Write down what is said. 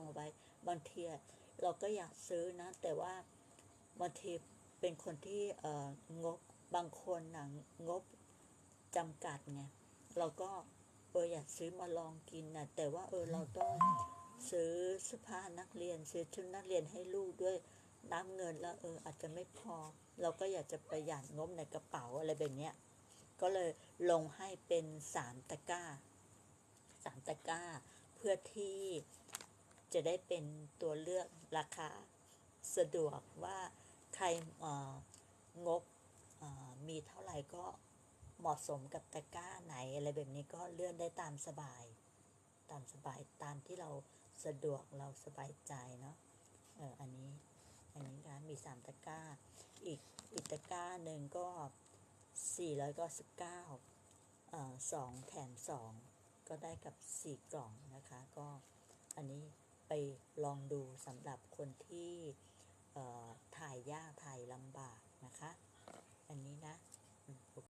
งไว้บางทีเราก็อยากซื้อนะ แต่ว่าบางทีเป็นคนที่เอองบบางคนนะงบจำกัดไงเราก็เอออยากซื้อมาลองกินนะแต่ว่าเออเราต้องซื้อเสื้อผ้านักเรียน ซื้อชุดนักเรียนให้ลูกด้วยน้ำเงินแล้วเอออาจจะไม่พอ เราก็อยากจะประหยัดงบในกระเป๋าอะไรแบบเนี้ยก็เลยลงให้เป็นสามตะกร้าสามตะกร้า เพื่อที่ จะได้เป็นตัวเลือกราคาสะดวกว่าใครงบมีเท่าไหร่ก็เหมาะสมกับตะกร้าไหน อะไรแบบนี้ก็เลื่อนได้ตามสบาย ตามสบายตามที่เราสะดวกเราสบายใจเนาะเอออันนี้อันนี้นะมีสามตะกร้า อีกอีกตะกร้าหนึ่งก็499เอ่อสองแถมสองก็ได้กับ4กล่องนะคะ ก็อันนี้ ไปลองดูสำหรับคนที่ถ่ายยากถ่ายลำบากนะคะ